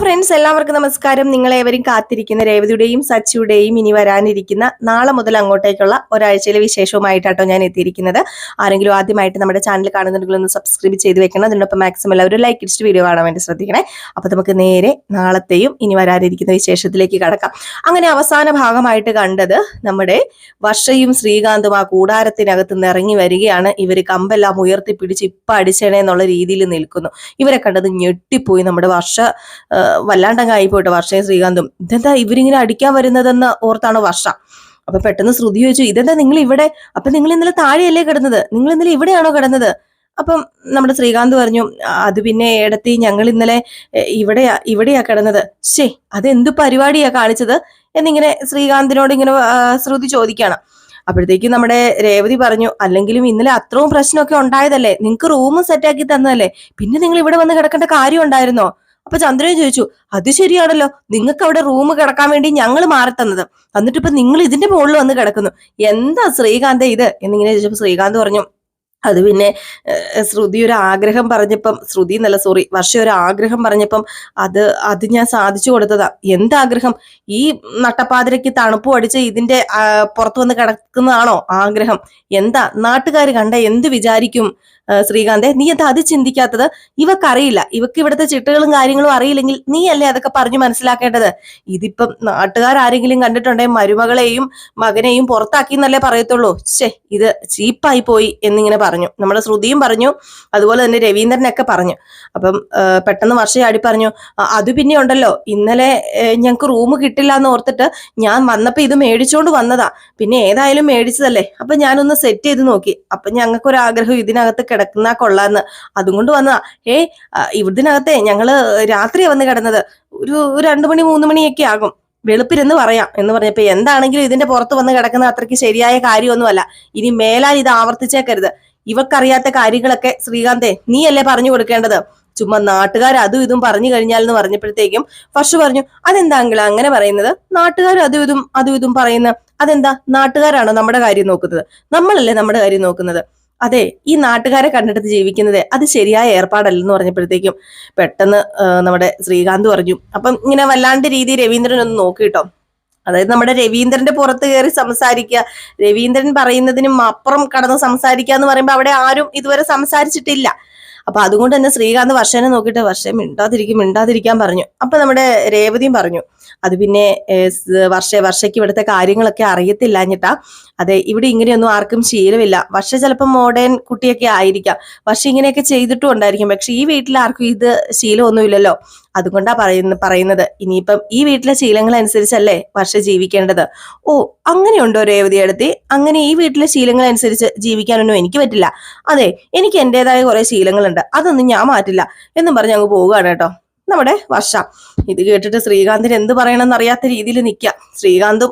Friends എല്ലാവർക്കും നമസ്കാരം. നിങ്ങളേവരും കാത്തിരിക്കുന്ന രേവതിയുടെയും സച്ചിയുടെയും ഇനി വരാനിരിക്കുന്ന നാളെ മുതൽ അങ്ങോട്ടേക്കുള്ള ഒരാഴ്ചയിലെ വിശേഷവുമായിട്ടാട്ടോ ഞാൻ എത്തിയിരിക്കുന്നത്. ആരെങ്കിലും ആദ്യമായിട്ട് നമ്മുടെ ചാനൽ കാണുന്നുണ്ടെങ്കിൽ ഒന്ന് സബ്സ്ക്രൈബ് ചെയ്ത് വെക്കണം. അതിനൊപ്പം മാക്സിമം എല്ലാവരും ലൈക്ക് ഇടിച്ചിട്ട് വീഡിയോ കാണാൻ വേണ്ടി ശ്രദ്ധിക്കണേ. അപ്പൊ നമുക്ക് നേരെ നാളത്തെയും ഇനി വരാനിരിക്കുന്ന വിശേഷത്തിലേക്ക് കടക്കാം. അങ്ങനെ അവസാന ഭാഗമായിട്ട് കണ്ടത് നമ്മുടെ വർഷയും ശ്രീകാന്തും ആ കൂടാരത്തിനകത്ത് നിന്ന് ഇറങ്ങി വരികയാണ്. ഇവർ കമ്പെല്ലാം ഉയർത്തിപ്പിടിച്ച് ഇപ്പൊ അടിച്ചണേ എന്നുള്ള രീതിയിൽ നിൽക്കുന്നു. ഇവരെ കണ്ടത് ഞെട്ടിപ്പോയി നമ്മുടെ വർഷ വല്ലാണ്ടങ്ങ് ആയിപ്പോട്ടെ വർഷയും ശ്രീകാന്തും ഇതെന്താ ഇവരിങ്ങനെ അടിക്കാൻ വരുന്നതെന്ന് ഓർത്താണ് വർഷ. അപ്പൊ പെട്ടെന്ന് ശ്രുതി ചോദിച്ചു ഇതെന്താ നിങ്ങൾ ഇവിടെ അപ്പൊ നിങ്ങൾ ഇന്നലെ താഴെയല്ലേ കിടന്നത്? നിങ്ങൾ ഇന്നലെ ഇവിടെയാണോ കിടന്നത്? അപ്പം നമ്മുടെ ശ്രീകാന്ത് പറഞ്ഞു "ആ, അത് പിന്നെ ഏടത്തി ഞങ്ങൾ ഇന്നലെ ഇവിടെയാ ഇവിടെയാ കിടന്നത്. ശേ അതെന്ത് പരിപാടിയാ കാണിച്ചത് എന്നിങ്ങനെ ശ്രീകാന്തിനോട് ഇങ്ങനെ ശ്രുതി ചോദിക്കാണ്. അപ്പോഴത്തേക്കും നമ്മുടെ രേവതി പറഞ്ഞു അല്ലെങ്കിലും ഇന്നലെ അത്രയും പ്രശ്നമൊക്കെ ഉണ്ടായതല്ലേ? നിങ്ങൾക്ക് റൂം സെറ്റാക്കി തന്നതല്ലേ? പിന്നെ നിങ്ങൾ ഇവിടെ വന്ന് കിടക്കേണ്ട കാര്യം ഉണ്ടായിരുന്നോ? അപ്പൊ ചന്ദ്രൻ ചോദിച്ചു അത് ശരിയാണല്ലോ. നിങ്ങൾക്ക് അവിടെ റൂം കിടക്കാൻ വേണ്ടി ഞങ്ങൾ മാറി തന്നത് എന്നിട്ട് ഇപ്പൊ നിങ്ങൾ ഇതിന്റെ മുകളിൽ വന്ന് കിടക്കുന്നു. എന്താ ശ്രീകാന്ത് ഇത്? എന്നിങ്ങനെ ചോദിച്ചപ്പോ ശ്രീകാന്ത് പറഞ്ഞു അത് പിന്നെ ശ്രുതി ഒരു ആഗ്രഹം പറഞ്ഞപ്പം ശ്രുതി എന്നല്ല സോറി വർഷ ഒരു ആഗ്രഹം പറഞ്ഞപ്പം അത് അത് ഞാൻ സാധിച്ചു കൊടുത്തതാ. എന്താഗ്രഹം? ഈ നട്ടപ്പാതിരയ്ക്ക് തണുപ്പ് അടിച്ച് ഇതിന്റെ പുറത്തു വന്ന് കിടക്കുന്നതാണോ ആഗ്രഹം? എന്താ? നാട്ടുകാർ കണ്ട എന്ത് വിചാരിക്കും? ശ്രീകാന്തെ നീ എന്താ അത് ചിന്തിക്കാത്തത്? ഇവക്കറിയില്ല. ഇവക്ക് ഇവിടുത്തെ ചിട്ടകളും കാര്യങ്ങളും അറിയില്ലെങ്കിൽ നീ അല്ലേ അതൊക്കെ പറഞ്ഞു മനസ്സിലാക്കേണ്ടത്? ഇതിപ്പം നാട്ടുകാരെങ്കിലും കണ്ടിട്ടുണ്ടെങ്കിൽ മരുമകളെയും മകനെയും പുറത്താക്കി എന്നല്ലേ പറയത്തുള്ളൂ. ഛേ ഇത് ചീപ്പായി പോയി എന്നിങ്ങനെ പറഞ്ഞു. നമ്മുടെ ശ്രുതിയും പറഞ്ഞു അതുപോലെ തന്നെ രവീന്ദ്രനൊക്കെ പറഞ്ഞു. അപ്പം പെട്ടെന്ന് വർഷയാടി പറഞ്ഞു "ആ, അത് പിന്നെ ഉണ്ടല്ലോ. ഇന്നലെ ഞങ്ങൾക്ക് റൂം കിട്ടില്ല എന്ന് ഓർത്തിട്ട് ഞാൻ വന്നപ്പോ ഇത് മേടിച്ചോണ്ട് വന്നതാ. പിന്നെ ഏതായാലും മേടിച്ചതല്ലേ. അപ്പൊ ഞാനൊന്ന് സെറ്റ് ചെയ്ത് നോക്കി. അപ്പൊ ഞങ്ങൾക്കൊരാഗ്രഹം ഇതിനകത്ത് കിടക്കുന്ന കൊള്ളാന്ന്. അതും കൊണ്ട് വന്നതാ. ഏ ഇവിടത്തിനകത്തെ ഞങ്ങൾ രാത്രി വന്ന് കിടന്നത്. ഒരു രണ്ടു മണി മൂന്ന് മണിയൊക്കെ ആകും. വെളുപ്പിരെന്ന് പറയാം എന്ന് പറഞ്ഞപ്പോ എന്താണെങ്കിലും ഇതിന്റെ പുറത്ത് വന്ന് കിടക്കുന്ന അത്രയ്ക്ക് ശരിയായ കാര്യമൊന്നുമല്ല. ഇനി മേലാൽ ഇത് ആവർത്തിച്ചേക്കരുത്. ഇവക്കറിയാത്ത കാര്യങ്ങളൊക്കെ ശ്രീകാന്തെ നീയല്ലേ പറഞ്ഞു കൊടുക്കേണ്ടത്? ചുമ്മാ നാട്ടുകാർ അതും ഇതും പറഞ്ഞു കഴിഞ്ഞാൽ എന്ന് പറഞ്ഞപ്പോഴത്തേക്കും ഫർഷ് പറഞ്ഞു അതെന്താ അങ്ങനെ പറയുന്നത്? നാട്ടുകാർ അതും ഇതും അതും ഇതും പറയുന്ന അതെന്താ? നാട്ടുകാരാണോ നമ്മുടെ കാര്യം നോക്കുന്നത്? നമ്മളല്ലേ നമ്മുടെ കാര്യം നോക്കുന്നത്? അതെ ഈ നാട്ടുകാരെ കണ്ടെടുത്ത് ജീവിക്കുന്നത് അത് ശരിയായ ഏർപ്പാടല്ലെന്ന് പറഞ്ഞപ്പോഴത്തേക്കും പെട്ടെന്ന് നമ്മുടെ ശ്രീകാന്ത് പറഞ്ഞു. അപ്പം ഇങ്ങനെ വല്ലാണ്ട് രീതി രവീന്ദ്രൻ ഒന്ന് നോക്കിട്ടോ അതായത് നമ്മുടെ രവീന്ദ്രന്റെ പുറത്ത് കയറി സംസാരിക്കുക രവീന്ദ്രൻ പറയുന്നതിനും അപ്പുറം കടന്ന് സംസാരിക്കുക എന്ന് പറയുമ്പോൾ അവിടെ ആരും ഇതുവരെ സംസാരിച്ചിട്ടില്ല. അപ്പൊ അതുകൊണ്ട് തന്നെ ശ്രീകാന്ത് വർഷനെ നോക്കിയിട്ട് വർഷം മിണ്ടാതിരിക്കും മിണ്ടാതിരിക്കാൻ പറഞ്ഞു. അപ്പൊ നമ്മുടെ രേവതിയും പറഞ്ഞു അത് പിന്നെ വർഷ വർഷയ്ക്ക് ഇവിടുത്തെ കാര്യങ്ങളൊക്കെ അറിയത്തില്ല എന്നിട്ടാ അതെ ഇവിടെ ഇങ്ങനെയൊന്നും ആർക്കും ശീലമില്ല. വർഷ ചിലപ്പോൾ മോഡേൺ കുട്ടിയൊക്കെ ആയിരിക്കാം. വർഷ ഇങ്ങനെയൊക്കെ ചെയ്തിട്ടും ഉണ്ടായിരിക്കും പക്ഷെ ഈ വീട്ടിൽ ആർക്കും ഇത് ശീലമൊന്നുമില്ലല്ലോ. അതുകൊണ്ടാ പറയുന്ന പറയുന്നത്. ഇനിയിപ്പം ഈ വീട്ടിലെ ശീലങ്ങൾ അനുസരിച്ചല്ലേ വർഷ ജീവിക്കേണ്ടത്? ഓ അങ്ങനെയുണ്ടോ രേവതി എടുത്തി? അങ്ങനെ ഈ വീട്ടിലെ ശീലങ്ങൾ അനുസരിച്ച് ജീവിക്കാനൊന്നും എനിക്ക് പറ്റില്ല. അതെ എനിക്ക് എന്റേതായ കുറെ ശീലങ്ങളുണ്ട്. അതൊന്നും ഞാൻ മാറ്റില്ല. എന്നും പറഞ്ഞ് അങ്ങ് പോവുകയാണ് കേട്ടോ. നമ്മുടെ വർഷ. ഇത് കേട്ടിട്ട് ശ്രീകാന്തിന് എന്ത് പറയണമെന്ന് അറിയാത്ത രീതിയിൽ നിൽക്കുക ശ്രീകാന്തും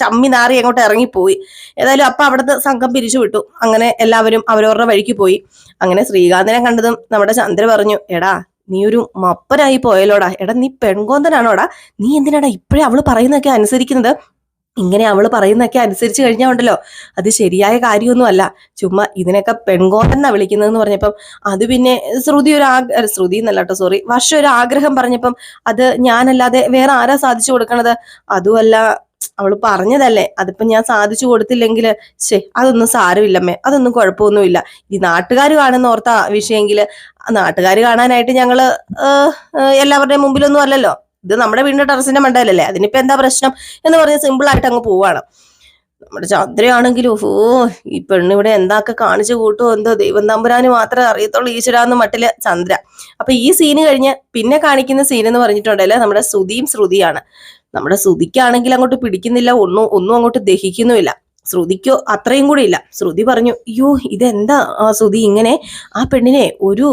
ചമ്മി നാറി അങ്ങോട്ട് ഇറങ്ങിപ്പോയി. ഏതായാലും അപ്പൊ അവിടുത്തെ സംഘം പിരിച്ചു വിട്ടു. അങ്ങനെ എല്ലാവരും അവരവരുടെ വഴിക്ക് പോയി. അങ്ങനെ ശ്രീകാന്തിനെ കണ്ടതും നമ്മുടെ ചന്ദ്ര പറഞ്ഞു എടാ നീ ഒരു മപ്പനായി പോയല്ലോടാ. എടാ നീ പെൺകോന്തനാണോടാ? നീ എന്തിനാടാ ഇപ്പോഴേ അവൾ പറയുന്നതൊക്കെ അനുസരിക്കുന്നത്? ഇങ്ങനെ അവൾ പറയുന്നൊക്കെ അനുസരിച്ച് കഴിഞ്ഞാൽ ഉണ്ടല്ലോ. അത് ശരിയായ കാര്യമൊന്നും അല്ല ചുമ്മാ ഇതിനൊക്കെ പെൺകോണ്ടെന്നാ വിളിക്കുന്നതെന്ന് പറഞ്ഞപ്പം അത് പിന്നെ ശ്രുതി ഒരു ആഗ്ര ശ്രുതി എന്നല്ല കേട്ടോ സോറി വർഷം ഒരു ആഗ്രഹം പറഞ്ഞപ്പം അത് ഞാനല്ലാതെ വേറെ ആരാ സാധിച്ചു കൊടുക്കണത്? അതുമല്ല അവൾ പറഞ്ഞതല്ലേ. അതിപ്പം ഞാൻ സാധിച്ചു കൊടുത്തില്ലെങ്കിൽ ശേ അതൊന്നും സാരമില്ലമ്മേ. അതൊന്നും കുഴപ്പമൊന്നുമില്ല. ഈ നാട്ടുകാർ കാണുന്ന ഓർത്ത വിഷയമെങ്കിൽ നാട്ടുകാർ കാണാനായിട്ട് ഞങ്ങൾ എല്ലാവരുടെയും മുമ്പിലൊന്നും അല്ലല്ലോ. ഇത് നമ്മുടെ വീടിന്റെ ടെറസിന്റെ മണ്ടയിലല്ലേ അതിനിപ്പോ എന്താ പ്രശ്നം എന്ന് പറഞ്ഞ് സിമ്പിൾ ആയിട്ട് അങ്ങ് പോവാണ്. നമ്മുടെ ചന്ദ്രയാണെങ്കിലും ഓ ഈ പെണ്ണ് ഇവിടെ എന്താക്കെ കാണിച്ചു കൂട്ടുമോ എന്തോ ദൈവം തമ്പുരാന് മാത്രമേ അറിയത്തുള്ളൂ ഈശ്വരാന്ന് മട്ടിൽ ചന്ദ്ര. അപ്പൊ ഈ സീന് കഴിഞ്ഞ് പിന്നെ കാണിക്കുന്ന സീൻ എന്ന് പറഞ്ഞിട്ടുണ്ടല്ലേ? നമ്മുടെ ശ്രുതിയും ശ്രുതിയാണ്. നമ്മുടെ ശ്രുതിക്കാണെങ്കിൽ അങ്ങോട്ട് പിടിക്കുന്നില്ല ഒന്നും ഒന്നും അങ്ങോട്ട് ദഹിക്കുന്നുമില്ല. ശ്രുതിക്കോ അത്രയും കൂടി ഇല്ല. ശ്രുതി പറഞ്ഞു അയ്യോ ഇതെന്താ? ശ്രുതി ഇങ്ങനെ ആ പെണ്ണിനെ ഒരു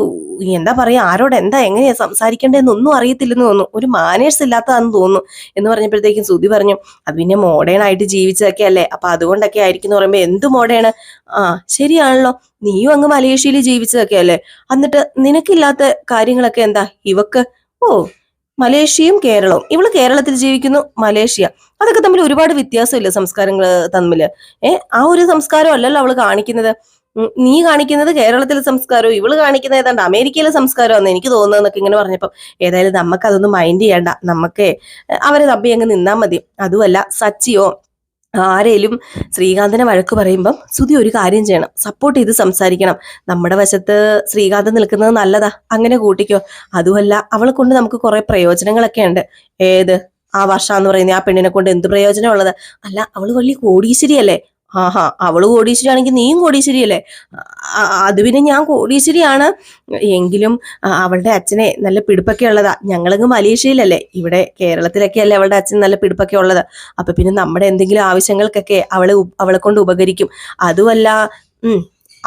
എന്താ പറയാ ആരോട് എന്താ എങ്ങനെയാ സംസാരിക്കേണ്ടതെന്ന് ഒന്നും അറിയത്തില്ലെന്ന് തോന്നുന്നു. ഒരു മാനേഴ്സ് ഇല്ലാത്തതാണെന്ന് തോന്നുന്നു. എന്ന് പറഞ്ഞപ്പോഴത്തേക്കും ശ്രുതി പറഞ്ഞു അത് പിന്നെ മോഡേൺ ആയിട്ട് ജീവിച്ചതൊക്കെ അല്ലേ? അപ്പൊ അതുകൊണ്ടൊക്കെ ആയിരിക്കും എന്ന് പറയുമ്പോൾ എന്ത് മോഡേണ് ആ ശരിയാണല്ലോ. നീയും അങ്ങ് മലേഷ്യയിൽ ജീവിച്ചതൊക്കെ അല്ലേ? എന്നിട്ട് നിനക്കില്ലാത്ത കാര്യങ്ങളൊക്കെ എന്താ? ഇവക്ക്? ഓ മലേഷ്യയും കേരളവും. ഇവൾ കേരളത്തിൽ ജീവിക്കുന്നു മലേഷ്യ. അതൊക്കെ തമ്മിൽ ഒരുപാട് വ്യത്യാസമില്ല സംസ്കാരങ്ങൾ തമ്മിൽ ഏ? ആ ഒരു സംസ്കാരം അല്ലല്ലോ അവൾ കാണിക്കുന്നത്. നീ കാണിക്കുന്നത് കേരളത്തിലെ സംസ്കാരവും ഇവൾ കാണിക്കുന്നത് ഏതാണ്ട് അമേരിക്കയിലെ സംസ്കാരമാണെന്ന് എനിക്ക് തോന്നുന്നതെന്നൊക്കെ ഇങ്ങനെ പറഞ്ഞപ്പം ഏതായാലും നമുക്ക് അതൊന്നും മൈൻഡ് ചെയ്യണ്ട. നമുക്ക് അവരെ തപ്പി അങ്ങ് നിന്നാൽ മതി. അതുമല്ല സച്ചിയോ ആരേലും ശ്രീകാന്തിനെ വഴക്ക് പറയുമ്പം സുധി ഒരു കാര്യം ചെയ്യണം. സപ്പോർട്ട് ചെയ്ത് സംസാരിക്കണം. നമ്മുടെ വശത്ത് ശ്രീകാന്ത് നിൽക്കുന്നത് നല്ലതാ. അങ്ങനെ കൂട്ടിക്കോ. അതുമല്ല അവളെ കൊണ്ട് നമുക്ക് കുറെ പ്രയോജനങ്ങളൊക്കെ ഉണ്ട്. ഏത്? ആ വർഷ എന്ന് പറയുന്ന ആ പെണ്ണിനെ കൊണ്ട് എന്ത് പ്രയോജനമുള്ളത്? അല്ല അവൾ വലിയ കോടീശ്വരിയല്ലേ? ആഹാ അവൾ കോടീശ്വരിയാണെങ്കിൽ നീയും കോടീശ്വരിയല്ലേ? അത് പിന്നെ ഞാൻ കോടീശ്വരിയാണ്. എങ്കിലും അവളുടെ അച്ഛനെ നല്ല പിടിപ്പൊക്കെ ഉള്ളതാ. ഞങ്ങളങ്ങ് മലേഷ്യയിലല്ലേ? ഇവിടെ കേരളത്തിലൊക്കെ അല്ലേ അവളുടെ അച്ഛൻ നല്ല പിടിപ്പൊക്കെ ഉള്ളത്. അപ്പൊ പിന്നെ നമ്മുടെ എന്തെങ്കിലും ആവശ്യങ്ങൾക്കൊക്കെ അവളെ അവളെ കൊണ്ട് ഉപകരിക്കും. അതുമല്ല ഉം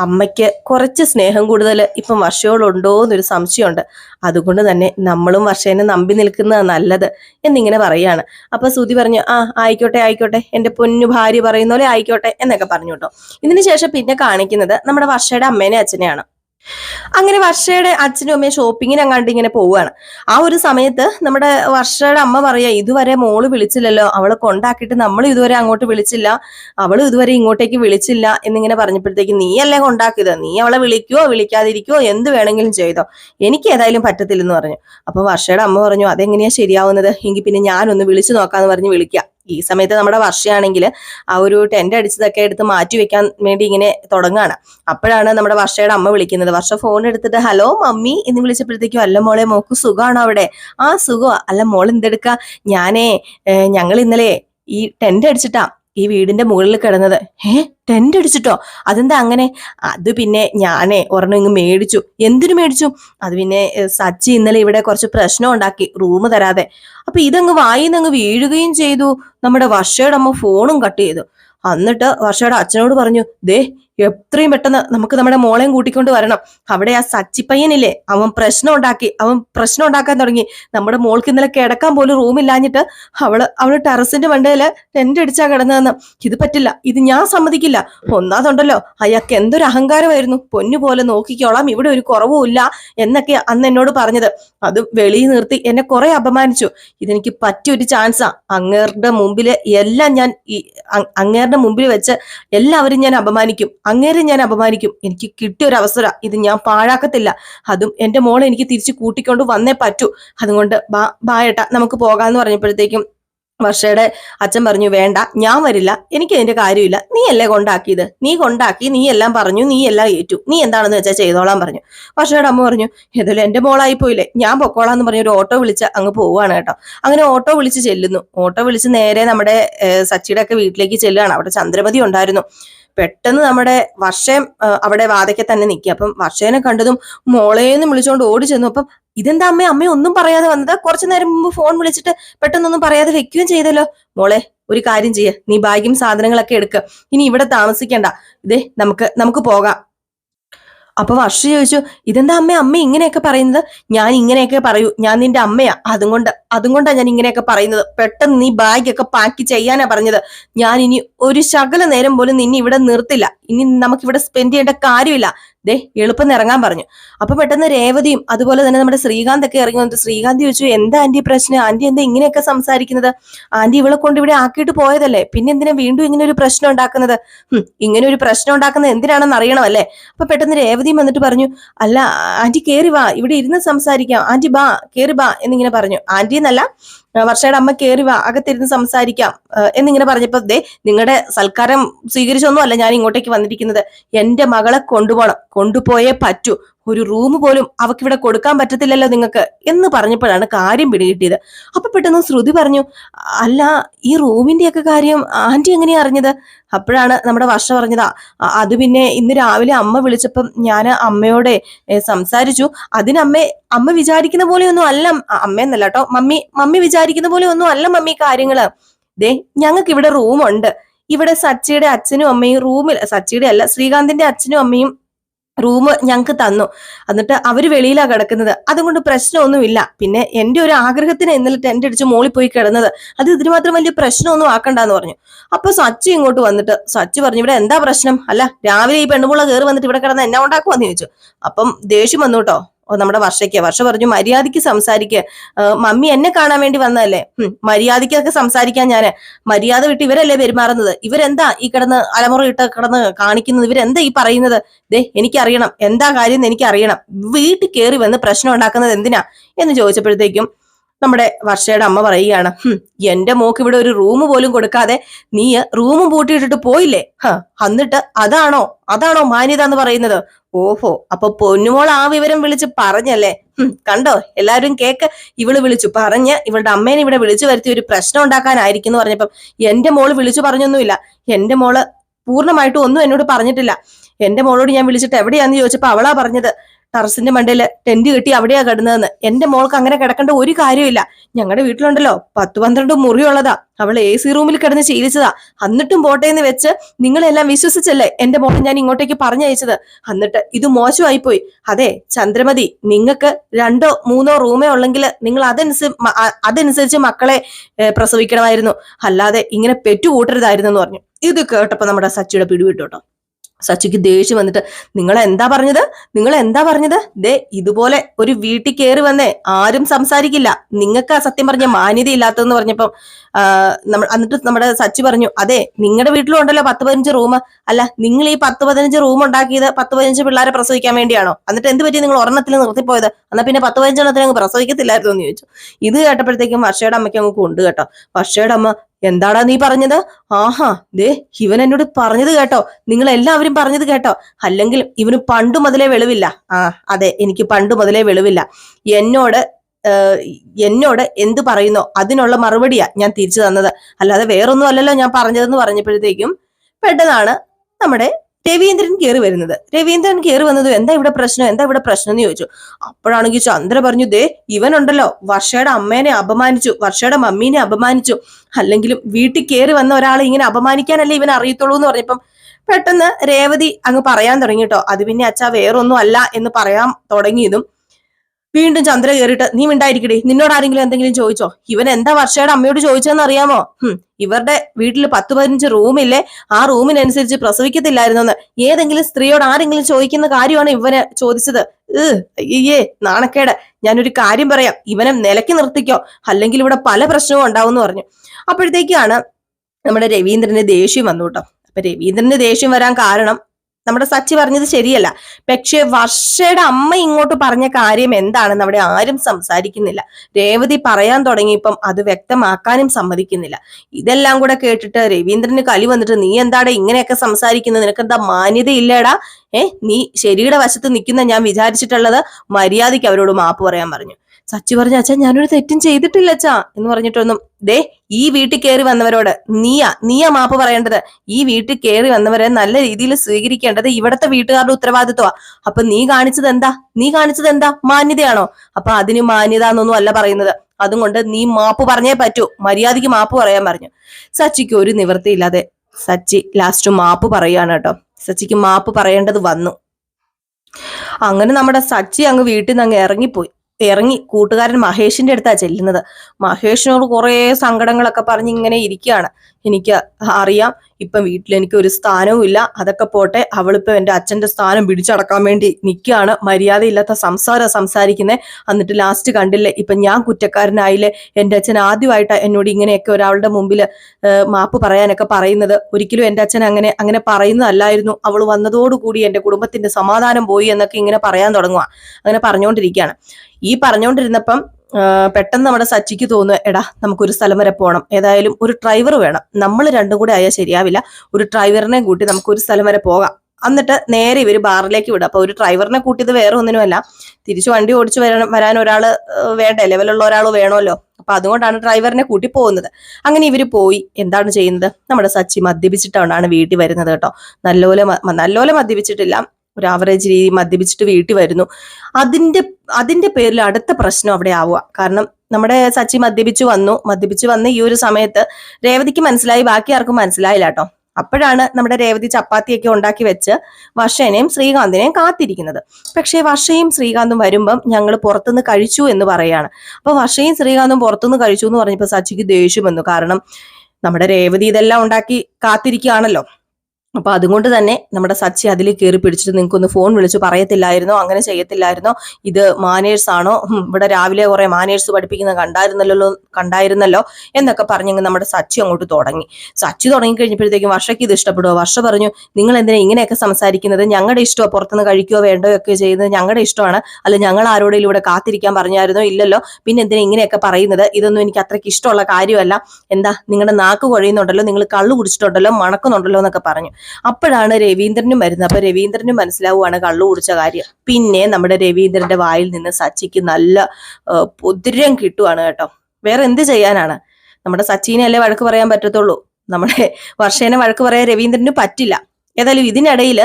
അമ്മയ്ക്ക് കുറച്ച് സ്നേഹം കൂടുതൽ ഇപ്പം വർഷയോളുണ്ടോ എന്നൊരു സംശയമുണ്ട്. അതുകൊണ്ട് തന്നെ നമ്മളും വർഷേനെ നമ്പി നിൽക്കുന്നത് നല്ലത് എന്നിങ്ങനെ പറയാണ് അപ്പൊ സുതി പറഞ്ഞു ആ ആയിക്കോട്ടെ ആയിക്കോട്ടെ എന്റെ പൊന്നു ഭാര്യ പറയുന്ന പോലെ ആയിക്കോട്ടെ എന്നൊക്കെ പറഞ്ഞു കേട്ടോ. ഇതിനുശേഷം പിന്നെ കാണിക്കുന്നത് നമ്മുടെ വർഷയുടെ അമ്മേനെ അച്ഛനെയാണ്. അങ്ങനെ വർഷയുടെ അച്ഛനും അമ്മയും ഷോപ്പിങ്ങിന് അങ്ങാണ്ട് ഇങ്ങനെ പോവുകയാണ്. ആ ഒരു സമയത്ത് നമ്മുടെ വർഷയുടെ അമ്മ പറയാ ഇതുവരെ മോൾ വിളിച്ചില്ലല്ലോ അവളെ കൊണ്ടാക്കിയിട്ട് നമ്മൾ ഇതുവരെ അങ്ങോട്ട് വിളിച്ചില്ല അവളും ഇതുവരെ ഇങ്ങോട്ടേക്ക് വിളിച്ചില്ല എന്നിങ്ങനെ പറഞ്ഞപ്പോഴത്തേക്ക് നീ അല്ലേ കൊണ്ടാക്കിയത്? നീ അവളെ വിളിക്കുവോ വിളിക്കാതിരിക്കുവോ എന്ത് വേണമെങ്കിലും ചെയ്തോ? എനിക്ക് ഏതായാലും പറ്റത്തില്ലെന്ന് പറഞ്ഞു. അപ്പൊ വർഷയുടെ അമ്മ പറഞ്ഞു അതെങ്ങനെയാ ശരിയാവുന്നത്? എങ്കിൽ പിന്നെ ഞാനൊന്ന് വിളിച്ചു നോക്കാന്ന് പറഞ്ഞ് വിളിക്കാം. ഈ സമയത്ത് നമ്മുടെ വർഷയാണെങ്കിൽ ആ ഒരു ടെന്റ് അടിച്ചതൊക്കെ എടുത്ത് മാറ്റി വെക്കാൻ വേണ്ടി ഇങ്ങനെ തുടങ്ങാണ്. അപ്പോഴാണ് നമ്മുടെ വർഷയുടെ അമ്മ വിളിക്കുന്നത്. വർഷ ഫോൺ എടുത്തിട്ട് ഹലോ മമ്മി എന്ന് വിളിച്ചപ്പോഴത്തേക്കും അല്ല മോളെ മോക്ക് സുഖമാണോ അവിടെ? ആ സുഖമാ അല്ല മോൾ എന്തെടുക്ക? ഞാനേ ഞങ്ങൾ ഇന്നലെ ഈ ടെന്റ് അടിച്ചിട്ടാ. ഈ വീടിന്റെ മുകളിൽ കിടന്നത്. ഏ ടെന്റ് അടിച്ചിട്ടോ? അതെന്താ അങ്ങനെ? അത് പിന്നെ ഞാനേ ഒരെണ്ണം ഇങ്ങ് മേടിച്ചു. എന്തിനു മേടിച്ചു? അത് പിന്നെ സച്ചി ഇന്നലെ ഇവിടെ കുറച്ച് പ്രശ്നം ഉണ്ടാക്കി റൂം തരാതെ. അപ്പൊ ഇതങ്ങ് വായിന്ന് അങ്ങ് വീഴുകയും ചെയ്തു. നമ്മുടെ വർഷയുടെ അമ്മ ഫോണും കട്ട് ചെയ്തു. എന്നിട്ട് വർഷയുടെ അച്ഛനോട് പറഞ്ഞു ദേ എത്രയും പെട്ടെന്ന് നമുക്ക് നമ്മുടെ മോളെയും കൂട്ടിക്കൊണ്ട് വരണം. അവിടെ ആ സച്ചിപ്പയ്യനില്ലേ അവൻ പ്രശ്നം ഉണ്ടാക്കി അവൻ പ്രശ്നം ഉണ്ടാക്കാൻ തുടങ്ങി. നമ്മുടെ മോൾക്ക് ഇന്നലെ കിടക്കാൻ പോലും റൂമില്ലാഞ്ഞിട്ട് അവൾ അവൾ ടെറസിന്റെ മണ്ടയിൽ ടെന്റ് അടിച്ചാ കിടന്നതെന്ന്. ഇത് പറ്റില്ല ഇത് ഞാൻ സമ്മതിക്കില്ല. ഒന്നാതുണ്ടല്ലോ അയാൾക്ക് എന്തൊരു അഹങ്കാരമായിരുന്നു. പൊന്നു പോലെ നോക്കിക്കോളാം ഇവിടെ ഒരു കുറവുമില്ല എന്നൊക്കെ അന്ന് എന്നോട് പറഞ്ഞത്. അത് വെളിയിൽ നിർത്തി എന്നെ കുറെ അപമാനിച്ചു. ഇതെനിക്ക് പറ്റിയൊരു ചാൻസാ അങ്ങേരുടെ മുമ്പിൽ എല്ലാം ഞാൻ അങ്ങേരുടെ മുമ്പിൽ വെച്ച് എല്ലാവരും ഞാൻ അപമാനിക്കും. അങ്ങേരെ ഞാൻ അപമാനിക്കും. എനിക്ക് കിട്ടിയ ഒരു അവസര. ഇത് ഞാൻ പാഴാക്കത്തില്ല. അതും എന്റെ മോളെ എനിക്ക് തിരിച്ചു കൂട്ടിക്കൊണ്ട് വന്നേ പറ്റൂ. അതുകൊണ്ട് ബാ ബായട്ട നമുക്ക് പോകാന്ന് പറഞ്ഞപ്പോഴത്തേക്കും വർഷയുടെ അച്ഛൻ പറഞ്ഞു വേണ്ട ഞാൻ വരില്ല. എനിക്ക് അതിന്റെ കാര്യമില്ല. നീ അല്ലേ കൊണ്ടാക്കിയത്? നീ കൊണ്ടാക്കി നീ എല്ലാം പറഞ്ഞു നീ എല്ലാം ഏറ്റു. നീ എന്താണെന്ന് വെച്ചാൽ ചെയ്തോളാൻ പറഞ്ഞു. വർഷയുടെ അമ്മ പറഞ്ഞു ഏതായാലും എന്റെ മോളായി പോയില്ലേ. ഞാൻ പൊക്കോളാം എന്ന് പറഞ്ഞ് ഒരു ഓട്ടോ വിളിച്ച് അങ്ങ് പോവാണ് കേട്ടോ. അങ്ങനെ ഓട്ടോ വിളിച്ച് ചെല്ലുന്നു. ഓട്ടോ വിളിച്ച് നേരെ നമ്മുടെ സച്ചിയുടെ ഒക്കെ വീട്ടിലേക്ക് ചെല്ലുകയാണ്. അവിടെ ചന്ദ്രമതി ഉണ്ടായിരുന്നു. പെട്ടെന്ന് നമ്മുടെ വർഷം അവിടെ വാതയ്ക്ക് തന്നെ നിൽക്കുക. അപ്പം വർഷേനെ കണ്ടതും മോളേന്ന് വിളിച്ചുകൊണ്ട് ഓടി ചെന്നു. അപ്പം ഇതെന്താ അമ്മ? അമ്മ ഒന്നും പറയാതെ വന്നത്. കുറച്ചു നേരം മുമ്പ് ഫോൺ വിളിച്ചിട്ട് പെട്ടെന്നൊന്നും പറയാതെ വെക്കുകയും ചെയ്തല്ലോ. മോളെ ഒരു കാര്യം ചെയ്യ. നീ ബാഗും സാധനങ്ങളൊക്കെ എടുക്ക. ഇനി ഇവിടെ താമസിക്കണ്ട. ഇതേ നമുക്ക് നമുക്ക് പോകാം. അപ്പൊ വർഷ ചോദിച്ചു ഇതെന്താ അമ്മ? അമ്മ ഇങ്ങനെയൊക്കെ പറയുന്നത്? ഞാൻ ഇങ്ങനെയൊക്കെ പറയൂ. ഞാൻ നിന്റെ അമ്മയാ. അതും കൊണ്ട് അതും ഞാൻ ഇങ്ങനെയൊക്കെ പറയുന്നത്. പെട്ടെന്ന് നീ ബാഗൊക്കെ പാക്ക് ചെയ്യാനാ പറഞ്ഞത്. ഞാൻ ഇനി ഒരു ശകല നേരം പോലും നിന്നെ ഇവിടെ നിർത്തില്ല. ഇനി നമുക്ക് ഇവിടെ സ്പെൻഡ് ചെയ്യേണ്ട കാര്യമില്ല. ദേ എളുപ്പം ഇറങ്ങാൻ പറഞ്ഞു. അപ്പൊ പെട്ടെന്ന് രേവതിയും അതുപോലെ തന്നെ നമ്മുടെ ശ്രീകാന്ത് ഒക്കെ ഇറങ്ങി വന്നിട്ട് ശ്രീകാന്ത് ചോദിച്ചു എന്താ ആന്റി പ്രശ്നം? ആന്റി എന്താ ഇങ്ങനെയൊക്കെ സംസാരിക്കുന്നത്? ആന്റി ഇവളെ കൊണ്ട് ഇവിടെ ആക്കിയിട്ട് പോയതല്ലേ? പിന്നെ എന്തിനാ വീണ്ടും ഇങ്ങനെ ഒരു പ്രശ്നം ഉണ്ടാക്കുന്നത്? ഇങ്ങനെ ഒരു പ്രശ്നം ഉണ്ടാക്കുന്നത് എന്തിനാണെന്ന് അറിയണം അല്ലേ അപ്പൊ പെട്ടെന്ന് രേവതിയും വന്നിട്ട് പറഞ്ഞു അല്ല ആന്റി കേറി വാ ഇവിടെ ഇരുന്ന് സംസാരിക്കാം. ആന്റി ബാ കേറി ബാ എന്നിങ്ങനെ പറഞ്ഞു. ആന്റി എന്നല്ല വർഷയുടെ അമ്മ കയറി അകത്തിരുന്ന് സംസാരിക്കാം എന്നിങ്ങനെ പറഞ്ഞപ്പോ ദേ നിങ്ങളുടെ സൽക്കാരം സ്വീകരിച്ചൊന്നും അല്ല ഞാൻ ഇങ്ങോട്ടേക്ക് വന്നിരിക്കുന്നത്. എന്റെ മകളെ കൊണ്ടുപോകണം കൊണ്ടുപോയേ പറ്റൂ. ഒരു റൂം പോലും അവക്കിവിടെ കൊടുക്കാൻ പറ്റത്തില്ലല്ലോ നിങ്ങൾക്ക് എന്ന് പറഞ്ഞപ്പോഴാണ് കാര്യം പിടികിട്ടിയത്. അപ്പൊ പെട്ടെന്ന് ശ്രുതി പറഞ്ഞു അല്ല ഈ റൂമിന്റെ ഒക്കെ കാര്യം ആന്റി എങ്ങനെയാ അറിഞ്ഞത്? അപ്പോഴാണ് നമ്മുടെ വർഷ പറഞ്ഞതാ "അ- അത് പിന്നെ ഇന്ന് രാവിലെ അമ്മ വിളിച്ചപ്പം ഞാൻ അമ്മയോടെ സംസാരിച്ചു. അതിനമ്മ അമ്മ വിചാരിക്കുന്ന പോലെയൊന്നും അല്ല അമ്മയെന്നല്ല കേട്ടോ മമ്മി മമ്മി വിചാരിക്കുന്ന പോലെ ഒന്നും അല്ല മമ്മി കാര്യങ്ങൾ. ദേ ഞങ്ങൾക്ക് ഇവിടെ റൂമുണ്ട്. ഇവിടെ സച്ചിയുടെ അച്ഛനും അമ്മയും റൂമിൽ സച്ചിയുടെ അല്ല ശ്രീകാന്തിന്റെ അച്ഛനും അമ്മയും റൂം ഞങ്ങൾക്ക് തന്നു. എന്നിട്ട് അവർ വെളിയിലാ കിടക്കുന്നത്. അതുകൊണ്ട് പ്രശ്നമൊന്നുമില്ല. പിന്നെ എന്റെ ഒരു ആഗ്രഹത്തിന് ഇന്നലെ ടെന്റ് അടിച്ച് മോളിൽ പോയി കിടന്നത്. അത് ഇതിന് മാത്രം വലിയ പ്രശ്നമൊന്നും ആക്കണ്ടെന്ന് പറഞ്ഞു. അപ്പൊ സച്ചു ഇങ്ങോട്ട് വന്നിട്ട് സച്ചു പറഞ്ഞു ഇവിടെ എന്താ പ്രശ്നം? അല്ല രാവിലെ ഈ പെണ്ണുമുള്ള കയറി വന്നിട്ട് ഇവിടെ കിടന്ന് എന്നാ ഉണ്ടാക്കുവാന്ന് ചോദിച്ചു. അപ്പം ദേഷ്യം വന്നു കേട്ടോ. നമ്മുടെ വർഷയ്ക്ക്. വർഷ പറഞ്ഞു മര്യാദയ്ക്ക് സംസാരിക്കുക മമ്മി എന്നെ കാണാൻ വേണ്ടി വന്നതല്ലേ? മര്യാദയ്ക്കൊക്കെ സംസാരിക്കാൻ ഞാൻ മര്യാദ വിട്ട് ഇവരല്ലേ പെരുമാറുന്നത്? ഇവരെന്താ ഈ കിടന്ന് അലമുറ ഇട്ട് കിടന്ന് കാണിക്കുന്നത്? ഇവരെന്താ ഈ പറയുന്നത്? ദേ എനിക്കറിയണം. എന്താ കാര്യം എന്ന് എനിക്കറിയണം. വീട്ടിൽ കയറി വന്ന് പ്രശ്നം ഉണ്ടാക്കുന്നത് എന്തിനാ? എന്ന് ചോദിച്ചപ്പോഴത്തേക്കും നമ്മുടെ വർഷയുടെ അമ്മ പറയുകയാണ് "ഹും, എന്റെ മോക്ക് ഇവിടെ ഒരു റൂം പോലും കൊടുക്കാതെ നീ റൂമും പൂട്ടിയിട്ടിട്ട് പോയില്ലേ? ഹ എന്നിട്ട് അതാണോ? അതാണോ മാന്യത എന്ന് പറയുന്നത്? ഓഹോ അപ്പൊ പൊന്നുമോൾ ആ വിവരം വിളിച്ച് പറഞ്ഞല്ലേ? കണ്ടോ? എല്ലാവരും കേക്ക് ഇവൾ വിളിച്ചു. പറഞ്ഞ് ഇവളുടെ അമ്മേനെ ഇവിടെ വിളിച്ചു വരുത്തി ഒരു പ്രശ്നം ഉണ്ടാക്കാനായിരിക്കും എന്ന് പറഞ്ഞപ്പം എന്റെ മോൾ വിളിച്ചു പറഞ്ഞൊന്നുമില്ല. എന്റെ മോൾ പൂർണമായിട്ടും ഒന്നും എന്നോട് പറഞ്ഞിട്ടില്ല. എന്റെ മോളോട് ഞാൻ വിളിച്ചിട്ട് എവിടെയാന്ന് ചോദിച്ചപ്പോ അവളാ പറഞ്ഞത്. ടെറസിന്റെ മണ്ടയിൽ ടെന്റ് കെട്ടി അവിടെയാ കിടന്നതെന്ന്. എന്റെ മോൾക്ക് അങ്ങനെ കിടക്കേണ്ട ഒരു കാര്യമില്ല ഞങ്ങളുടെ വീട്ടിലുണ്ടല്ലോ പത്ത് പന്ത്രണ്ട് മുറിയുള്ളതാ. അവൾ എ സി റൂമിൽ കിടന്ന് ശീലിച്ചതാ. എന്നിട്ടും പോട്ടെ എന്ന് വെച്ച് നിങ്ങളെല്ലാം വിശ്വസിച്ചല്ലേ എന്റെ മോൾ ഞാൻ ഇങ്ങോട്ടേക്ക് പറഞ്ഞയച്ചത്? എന്നിട്ട് ഇത് മോശമായി പോയി അതെ ചന്ദ്രമതി നിങ്ങൾക്ക് രണ്ടോ മൂന്നോ റൂമേ ഉള്ളെങ്കിൽ നിങ്ങൾ അതനുസരിച്ച് അതനുസരിച്ച് മക്കളെ പ്രസവിക്കണമായിരുന്നു. അല്ലാതെ ഇങ്ങനെ പെറ്റുകൂട്ടരുതായിരുന്നു എന്ന് പറഞ്ഞു. ഇത് കേട്ടപ്പോ നമ്മുടെ സച്ചിയുടെ പിടിവിട്ടു കേട്ടോ. സച്ചിക്ക് ദേഷ്യം വന്നിട്ട് നിങ്ങൾ എന്താ പറഞ്ഞത്? നിങ്ങൾ എന്താ പറഞ്ഞത്? ദേ ഇതുപോലെ ഒരു വീട്ടിൽ കയറി വന്നേ ആരും സംസാരിക്കില്ല. നിങ്ങൾക്ക് സത്യം പറഞ്ഞ മാന്യത ഇല്ലാത്തതെന്ന് പറഞ്ഞപ്പം നമ്മൾ നമ്മ എന്നിട്ട് നമ്മുടെ സച്ചി പറഞ്ഞു അതെ നിങ്ങളുടെ വീട്ടിലുണ്ടല്ലോ പത്ത് പതിനഞ്ച് റൂം അല്ല നിങ്ങൾ ഈ പത്ത് പതിനഞ്ച് റൂം ഉണ്ടാക്കിയത് പത്ത് പതിനഞ്ച് പിള്ളേരെ പ്രസവിക്കാൻ വേണ്ടിയാണോ? എന്നിട്ട് എന്ത് പറ്റി നിങ്ങൾ ഒരെണ്ണത്തിൽ നിർത്തിപ്പോയത്? എന്നാ പിന്നെ പത്ത് പതിനഞ്ചെണ്ണത്തിന് അങ്ങ് പ്രസവിക്കത്തില്ലായിരുന്നു? എന്ന് ചോദിച്ചു. ഇത് കേട്ടപ്പോഴത്തേക്കും വർഷയുടെ അമ്മയ്ക്ക് അങ്ങ് കൊണ്ട് കേട്ടോ. വർഷയുടെ അമ്മ എന്താടാ നീ പറഞ്ഞത്? ആഹാ ദേ ഇവൻ എന്നോട് പറഞ്ഞത് കേട്ടോ. നിങ്ങൾ എല്ലാവരും പറഞ്ഞത് കേട്ടോ. അല്ലെങ്കിൽ ഇവന് പണ്ടു മുതലേ വെളിവില്ല. ആ അതെ എനിക്ക് പണ്ടു മുതലേ വെളിവില്ല. എന്നോട് എന്നോട് എന്ത് പറയുന്നോ അതിനുള്ള മറുപടിയാ ഞാൻ തിരിച്ചു തന്നത്. അല്ലാതെ വേറൊന്നും അല്ലല്ലോ ഞാൻ പറഞ്ഞതെന്ന് പറഞ്ഞപ്പോഴത്തേക്കും പെട്ടെന്നാണ് നമ്മുടെ രവീന്ദ്രൻ കയറി വരുന്നത്. രവീന്ദ്രൻ കയറി വന്നത് എന്താ ഇവിടെ പ്രശ്നം? എന്താ ഇവിടെ പ്രശ്നം എന്ന് ചോദിച്ചു. അപ്പോഴാണെങ്കിൽ ചന്ദ്ര പറഞ്ഞു ദേ ഇവനുണ്ടല്ലോ. വർഷയുടെ അമ്മേനെ അപമാനിച്ചു. വർഷയുടെ മമ്മീനെ അപമാനിച്ചു. അല്ലെങ്കിലും വീട്ടിൽ കയറി വന്ന ഒരാളെ ഇങ്ങനെ അപമാനിക്കാനല്ലേ ഇവൻ അറിയത്തുള്ളൂ എന്ന് പറഞ്ഞപ്പം പെട്ടെന്ന് രേവതി അങ്ങ് പറയാൻ തുടങ്ങി കേട്ടോ അത് പിന്നെ അച്ഛാ വേറൊന്നും അല്ല എന്ന് പറയാൻ തുടങ്ങിയതും വീണ്ടും ചന്ദ്ര കയറിയിട്ട് നീ മിണ്ടായിരിക്കടി. നിന്നോട് ആരെങ്കിലും എന്തെങ്കിലും ചോദിച്ചോ? ഇവൻ എന്താ വർഷയുടെ അമ്മയോട് ചോദിച്ചതെന്ന് അറിയാമോ? ഇവരുടെ വീട്ടിൽ പത്ത് പതിനഞ്ച് റൂമില്ലേ ആ റൂമിനനുസരിച്ച് പ്രസവിക്കത്തില്ലായിരുന്നെന്ന്. ഏതെങ്കിലും സ്ത്രീയോട് ആരെങ്കിലും ചോദിക്കുന്ന കാര്യമാണ് ഇവനെ ചോദിച്ചത്. അയ്യേ നാണക്കേട്. ഞാനൊരു കാര്യം പറയാം. ഇവനെ നിലയ്ക്ക് നിർത്തിക്കോ. അല്ലെങ്കിൽ ഇവിടെ പല പ്രശ്നവും ഉണ്ടാവും എന്ന് പറഞ്ഞു. അപ്പോഴത്തേക്കാണ് നമ്മുടെ രവീന്ദ്രന് ദേഷ്യം വന്നു കേട്ടോ. അപ്പൊ രവീന്ദ്രന് ദേഷ്യം വരാൻ കാരണം നമ്മുടെ സച്ചി പറഞ്ഞത് ശരിയല്ല. പക്ഷേ വർഷയുടെ അമ്മ ഇങ്ങോട്ട് പറഞ്ഞ കാര്യം എന്താണെന്ന് അവിടെ ആരും സംസാരിക്കുന്നില്ല. രേവതി പറയാൻ തുടങ്ങിയപ്പം അത് വ്യക്തമാക്കാനും സമ്മതിക്കുന്നില്ല. ഇതെല്ലാം കൂടെ കേട്ടിട്ട് രവീന്ദ്രന് കലി വന്നിട്ട് നീ എന്താടാ ഇങ്ങനെയൊക്കെ സംസാരിക്കുന്നത് നിനക്കെന്താ മാന്യതയില്ലേടാ? ഏ നീ ശരിയുടെ വശത്ത് നിൽക്കുന്ന ഞാൻ വിചാരിച്ചിട്ടുള്ളത് മര്യാദയ്ക്ക് അവരോട് മാപ്പ് പറയാൻ പറഞ്ഞു. സച്ചി പറഞ്ഞു അച്ഛാ ഞാനൊരു തെറ്റും ചെയ്തിട്ടില്ല അച്ഛാ എന്ന് പറഞ്ഞിട്ടൊന്നും ദേ ഈ വീട്ടിൽ കയറി വന്നവരോട് നീയാ നീയാ മാപ്പ് പറയേണ്ടത്. ഈ വീട്ടിൽ കയറി വന്നവരെ നല്ല രീതിയിൽ സ്വീകരിക്കേണ്ടത് ഇവിടത്തെ വീട്ടുകാരുടെ ഉത്തരവാദിത്വമാ. അപ്പൊ നീ കാണിച്ചത് എന്താ? നീ കാണിച്ചത് എന്താ? മാന്യതയാണോ? അപ്പൊ അതിന് മാന്യത എന്നൊന്നും അല്ല പറയുന്നത്. അതുകൊണ്ട് നീ മാപ്പ് പറഞ്ഞേ പറ്റൂ. മര്യാദയ്ക്ക് മാപ്പ് പറയാൻ പറഞ്ഞു. സച്ചിക്ക് ഒരു നിവൃത്തിയില്ലാതെ സച്ചി ലാസ്റ്റ് മാപ്പ് പറയാണ് കേട്ടോ. സച്ചിക്ക് മാപ്പ് പറയേണ്ടത് വന്നു. അങ്ങനെ നമ്മുടെ സച്ചി അങ്ങ് വീട്ടിൽ നിന്ന് അങ്ങ് ഇറങ്ങിപ്പോയി. ഇറങ്ങി കൂട്ടുകാരൻ മഹേഷിന്റെ അടുത്താ ചെല്ലുന്നത്. മഹേഷിനോട് കുറേ സങ്കടങ്ങളൊക്കെ പറഞ്ഞ് ഇങ്ങനെ ഇരിക്കുകയാണ്. എനിക്ക് അറിയാം. ഇപ്പം വീട്ടിൽ എനിക്ക് ഒരു സ്ഥാനവും ഇല്ല. അതൊക്കെ പോട്ടെ. അവളിപ്പോ എന്റെ അച്ഛന്റെ സ്ഥാനം പിടിച്ചടക്കാൻ വേണ്ടി നിൽക്കുകയാണ്. മര്യാദയില്ലാത്ത സംസാരം സംസാരിക്കുന്നത് എന്നിട്ട് ലാസ്റ്റ് കണ്ടില്ലേ ഇപ്പൊ ഞാൻ കുറ്റക്കാരനായില്ലേ? എന്റെ അച്ഛൻ ആദ്യമായിട്ട് എന്നോട് ഇങ്ങനെയൊക്കെ ഒരാളുടെ മുമ്പിൽ മാപ്പ് പറയാനൊക്കെ പറയുന്നത്. ഒരിക്കലും എന്റെ അച്ഛൻ അങ്ങനെ അങ്ങനെ പറയുന്നതല്ലായിരുന്നു. അവൾ വന്നതോടുകൂടി എന്റെ കുടുംബത്തിന്റെ സമാധാനം പോയി എന്നൊക്കെ ഇങ്ങനെ പറയാൻ തുടങ്ങുക അങ്ങനെ പറഞ്ഞുകൊണ്ടിരിക്കുകയാണ്. ഈ പറഞ്ഞുകൊണ്ടിരുന്നപ്പം പെട്ടെന്ന് നമ്മുടെ സച്ചിക്ക് തോന്നുക എടാ നമുക്കൊരു സ്ഥലം വരെ പോകണം ഏതായാലും ഒരു ഡ്രൈവർ വേണം. നമ്മൾ രണ്ടും കൂടെ ആയാൽ ശരിയാവില്ല. ഒരു ഡ്രൈവറിനെ കൂട്ടി നമുക്കൊരു സ്ഥലം വരെ പോകാം. എന്നിട്ട് നേരെ ഇവർ ബാറിലേക്ക് വിടും. അപ്പൊ ഒരു ഡ്രൈവറിനെ കൂട്ടിയത് വേറെ ഒന്നിനുമല്ല. തിരിച്ചു വണ്ടി ഓടിച്ചു വരണം വരാൻ ഒരാൾ വേണ്ട? ലെവലുള്ള ഒരാൾ വേണമല്ലോ. അപ്പൊ അതുകൊണ്ടാണ് ഡ്രൈവറിനെ കൂട്ടി പോകുന്നത്. അങ്ങനെ ഇവർ പോയി. എന്താണ് ചെയ്യുന്നത്? നമ്മുടെ സച്ചി മദ്യപിച്ചിട്ടാണ് വീട്ടിൽ വരുന്നത് കേട്ടോ. നല്ലപോലെ നല്ലപോലെ മദ്യപിച്ചിട്ടില്ല. ഒരു ആവറേജ് രീതി മദ്യപിച്ചിട്ട് വീട്ടിൽ വരുന്നു. അതിന്റെ അതിന്റെ പേരിൽ അടുത്ത പ്രശ്നം അവിടെ ആവുക. കാരണം നമ്മുടെ സച്ചി മദ്യപിച്ചു വന്നു. മദ്യപിച്ചു വന്ന് ഈ ഒരു സമയത്ത് രേവതിക്ക് മനസ്സിലായി ബാക്കി ആർക്കും മനസ്സിലായില്ല കേട്ടോ അപ്പോഴാണ് നമ്മുടെ രേവതി ചപ്പാത്തിയൊക്കെ ഉണ്ടാക്കി വെച്ച് വർഷേനെയും ശ്രീകാന്തിനെയും കാത്തിരിക്കുന്നത്. പക്ഷേ വർഷയും ശ്രീകാന്തും വരുമ്പം ഞങ്ങൾ പുറത്തുനിന്ന് കഴിച്ചു എന്ന് പറയാണ്. അപ്പൊ വർഷയും ശ്രീകാന്തും പുറത്തുനിന്ന് കഴിച്ചു എന്ന് പറഞ്ഞപ്പോൾ സച്ചിക്ക് ദേഷ്യം വന്നു. കാരണം നമ്മുടെ രേവതി ഇതെല്ലാം ഉണ്ടാക്കി കാത്തിരിക്കുകയാണല്ലോ. അപ്പൊ അതുകൊണ്ട് തന്നെ നമ്മുടെ സച്ചി അതിൽ കയറി പിടിച്ചിട്ട് നിങ്ങൾക്ക് ഒന്ന് ഫോൺ വിളിച്ച് പറയത്തില്ലായിരുന്നോ? അങ്ങനെ ചെയ്യത്തില്ലായിരുന്നോ? ഇത് മാനേഴ്സ് ആണോ? ഇവിടെ രാവിലെ കുറെ മാനേഴ്സ് പഠിപ്പിക്കുന്നത് കണ്ടായിരുന്നല്ലോ കണ്ടായിരുന്നല്ലോ എന്നൊക്കെ പറഞ്ഞങ്ങ് നമ്മുടെ സച്ചി അങ്ങോട്ട് തുടങ്ങി. സച്ചി തുടങ്ങി കഴിഞ്ഞപ്പോഴത്തേക്കും വർഷയ്ക്ക് ഇത് ഇഷ്ടപ്പെടുമോ വർഷ പറഞ്ഞു നിങ്ങൾ എന്തിനാ ഇങ്ങനെയൊക്കെ സംസാരിക്കുന്നത്? ഞങ്ങളുടെ ഇഷ്ടമോ? പുറത്തുനിന്ന് കഴിക്കുകയോ വേണ്ടോ ഒക്കെ ചെയ്യുന്നത് ഞങ്ങളുടെ ഇഷ്ടമാണ്. അല്ല ഞങ്ങൾ ആരോടെങ്കിലും ഇവിടെ കാത്തിരിക്കാൻ പറഞ്ഞായിരുന്നോ? ഇല്ലല്ലോ. പിന്നെ എന്തിനാ ഇങ്ങനെയൊക്കെ പറയുന്നത്? ഇതൊന്നും എനിക്ക് അത്രയ്ക്ക് ഇഷ്ടമുള്ള കാര്യമല്ല. എന്താ നിങ്ങളുടെ നാക്ക് കുഴയുന്നുണ്ടല്ലോ നിങ്ങൾ കള്ളു കുടിച്ചിട്ടുണ്ടല്ലോ മണക്കുന്നുണ്ടല്ലോ എന്നൊക്കെ പറഞ്ഞു. അപ്പോഴാണ് രവീന്ദ്രനും വരുന്നത് അപ്പൊ രവീന്ദ്രനും മനസ്സിലാവുകയാണ് കള്ളു കുടിച്ച കാര്യം. പിന്നെ നമ്മുടെ രവീന്ദ്രന്റെ വായിൽ നിന്ന് സച്ചിക്ക് നല്ല പൊതിരം കിട്ടുവാണ് കേട്ടോ. വേറെ എന്ത് ചെയ്യാനാണ്? നമ്മുടെ സച്ചിനെ അല്ലേ വഴക്ക് പറയാൻ പറ്റത്തുള്ളൂ? നമ്മുടെ വർഷേനെ വഴക്ക് പറയാൻ രവീന്ദ്രന് പറ്റില്ല. ഏതായാലും ഇതിനിടയിൽ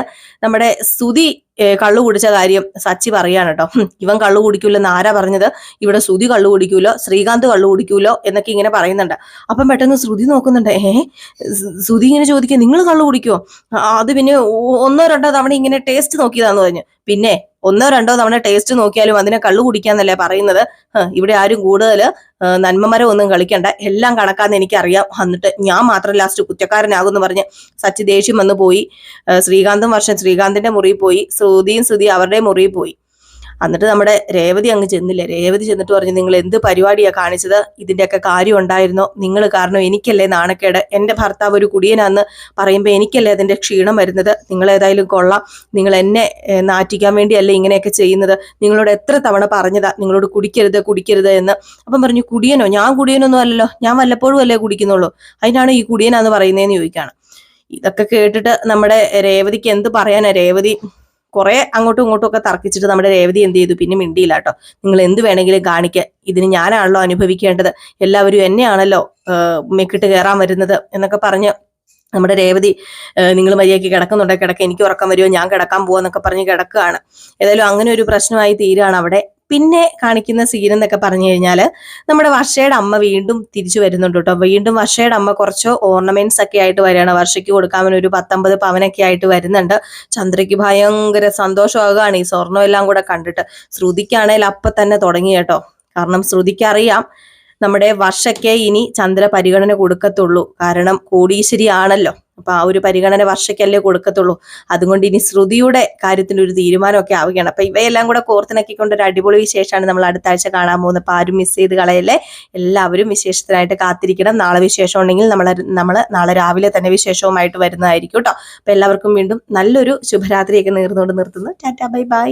നമ്മുടെ സ്തുതി ഏ, കള്ളു കുടിച്ച കാര്യം സച്ചി പറയാണ് കേട്ടോ ഇവൻ കള്ളു കുടിക്കൂലെന്ന് ആരാ പറഞ്ഞത്? ഇവിടെ ശ്രുതി കള്ളു കുടിക്കൂലോ? ശ്രീകാന്ത് കള്ളു കുടിക്കൂലോ? എന്നൊക്കെ ഇങ്ങനെ പറയുന്നുണ്ട്. അപ്പം പെട്ടെന്ന് ശ്രുതി നോക്കുന്നുണ്ട്. ഏ സ് ശ്രുതി ഇങ്ങനെ ചോദിക്കുക നിങ്ങൾ കള്ളു കുടിക്കുമോ അത് പിന്നെ ഒന്നോ രണ്ടോ തവണ ഇങ്ങനെ ടേസ്റ്റ് നോക്കിയതാന്ന് പറഞ്ഞു. പിന്നെ ഒന്നോ രണ്ടോ തവണ ടേസ്റ്റ് നോക്കിയാലും അതിനെ കള്ളു കുടിക്കാന്നല്ലേ പറയുന്നത്. ഇവിടെ ആരും കൂടുതൽ നന്മമരം ഒന്നും കളിക്കണ്ട. എല്ലാം കണക്കാന്ന് എനിക്കറിയാം. എന്നിട്ട് ഞാൻ മാത്രം ലാസ്റ്റ് കുറ്റക്കാരനാകുമെന്ന് പറഞ്ഞ് സച്ചി ദേഷ്യം വന്ന് പോയി. ശ്രീകാന്തും വർഷം ശ്രീകാന്തിന്റെ മുറിയിൽ പോയി. ശ്രുതിയും ശ്രുതി അവരുടെ മുറിയിൽ പോയി. എന്നിട്ട് നമ്മുടെ രേവതി അങ്ങ് ചെന്നില്ല? രേവതി ചെന്നിട്ട് പറഞ്ഞു നിങ്ങൾ എന്ത് പരിപാടിയാ കാണിച്ചത്? ഇതിന്റെയൊക്കെ കാര്യം ഉണ്ടായിരുന്നോ? നിങ്ങൾ കാരണം എനിക്കല്ലേ നാണക്കേട്. എന്റെ ഭർത്താവ് ഒരു കുടിയനാന്ന് പറയുമ്പോൾ എനിക്കല്ലേ അതിന്റെ ക്ഷീണം വരുന്നത്? നിങ്ങൾ ഏതായാലും കൊള്ളാം. നിങ്ങൾ എന്നെ നാറ്റിക്കാൻ വേണ്ടിയല്ലേ ഇങ്ങനെയൊക്കെ ചെയ്യുന്നത്? നിങ്ങളോട് എത്ര തവണ പറഞ്ഞതാ? നിങ്ങളോട് കുടിക്കരുത് കുടിക്കരുത് എന്ന്. അപ്പം പറഞ്ഞു കുടിയനോ? ഞാൻ കുടിയനൊന്നും അല്ലല്ലോ. ഞാൻ വല്ലപ്പോഴും അല്ലേ കുടിക്കുന്നുള്ളൂ? അതിനാണ് ഈ കുടിയനാന്ന് പറയുന്നതെന്ന് ചോദിക്കുകയാണ്. ഇതൊക്കെ കേട്ടിട്ട് നമ്മുടെ രേവതിക്ക് എന്ത് പറയാനാ? രേവതി കുറെ അങ്ങോട്ടും ഇങ്ങോട്ടും ഒക്കെ തർക്കിച്ചിട്ട് നമ്മുടെ രേവതി എന്ത് ചെയ്തു? പിന്നെ മിണ്ടിയില്ല കേട്ടോ നിങ്ങൾ എന്ത് വേണമെങ്കിലും കാണിക്കുക ഇതിന് ഞാനാണല്ലോ അനുഭവിക്കേണ്ടത്. എല്ലാവരും എന്നെയാണല്ലോ മെക്കിട്ട് കയറാൻ വരുന്നത് എന്നൊക്കെ പറഞ്ഞ് നമ്മുടെ രേവതി നിങ്ങൾ മര്യാദയ്ക്ക് കിടക്കുന്നുണ്ടോ? കിടക്ക. എനിക്ക് ഉറക്കം വരുമോ? ഞാൻ കിടക്കാൻ പോവാന്നൊക്കെ പറഞ്ഞ് കിടക്കുകയാണ്. ഏതായാലും അങ്ങനെ ഒരു പ്രശ്നമായി തീരാണ് അവിടെ. പിന്നെ കാണിക്കുന്ന സീൻ എന്നൊക്കെ പറഞ്ഞു കഴിഞ്ഞാൽ നമ്മുടെ വർഷയുടെ അമ്മ വീണ്ടും തിരിച്ചു വരുന്നുണ്ട് കേട്ടോ. വീണ്ടും വർഷയുടെ അമ്മ കുറച്ച് ഓർണമെന്റ്സ് ഒക്കെ ആയിട്ട് വരികയാണ്. വർഷയ്ക്ക് കൊടുക്കാൻ ഒരു പത്തൊമ്പത് പവനൊക്കെ ആയിട്ട് വരുന്നുണ്ട്. ചന്ദ്രയ്ക്ക് ഭയങ്കര സന്തോഷമാകുകയാണ് ഈ സ്വർണം എല്ലാം കൂടെ കണ്ടിട്ട് ശ്രുതിക്കാണെങ്കിൽ അപ്പൊ തന്നെ തുടങ്ങി കേട്ടോ. കാരണം ശ്രുതിക്കറിയാം നമ്മുടെ വർഷയ്ക്ക് ഇനി ചന്ദ്ര പരിഗണന കൊടുക്കത്തുള്ളൂ. കാരണം കോടീശ്വരി ആണല്ലോ അപ്പൊ ആ ഒരു പരിഗണന വർഷയ്ക്കല്ലേ കൊടുക്കത്തുള്ളൂ. അതുകൊണ്ട് ഇനി ശ്രുതിയുടെ കാര്യത്തിൽ ഒരു തീരുമാനമൊക്കെ ആവുകയാണ്. അപ്പൊ ഇവയെല്ലാം കൂടെ കോർത്തിണക്കിക്കൊണ്ട് ഒരു അടിപൊളി വിശേഷമാണ് നമ്മൾ അടുത്ത ആഴ്ച കാണാൻ പോകുന്നത്. അപ്പൊ ആരും മിസ് ചെയ്ത് കളയല്ലേ? എല്ലാവരും വിശേഷത്തിനായിട്ട് കാത്തിരിക്കണം. നാളെ വിശേഷം ഉണ്ടെങ്കിൽ നമ്മൾ നമ്മൾ നാളെ രാവിലെ തന്നെ വിശേഷവുമായിട്ട് വരുന്നതായിരിക്കും കേട്ടോ. അപ്പൊ എല്ലാവർക്കും വീണ്ടും നല്ലൊരു ശുഭരാത്രിയൊക്കെ നേർന്നുകൊണ്ട് നിർത്തുന്നു. Tata bye bye.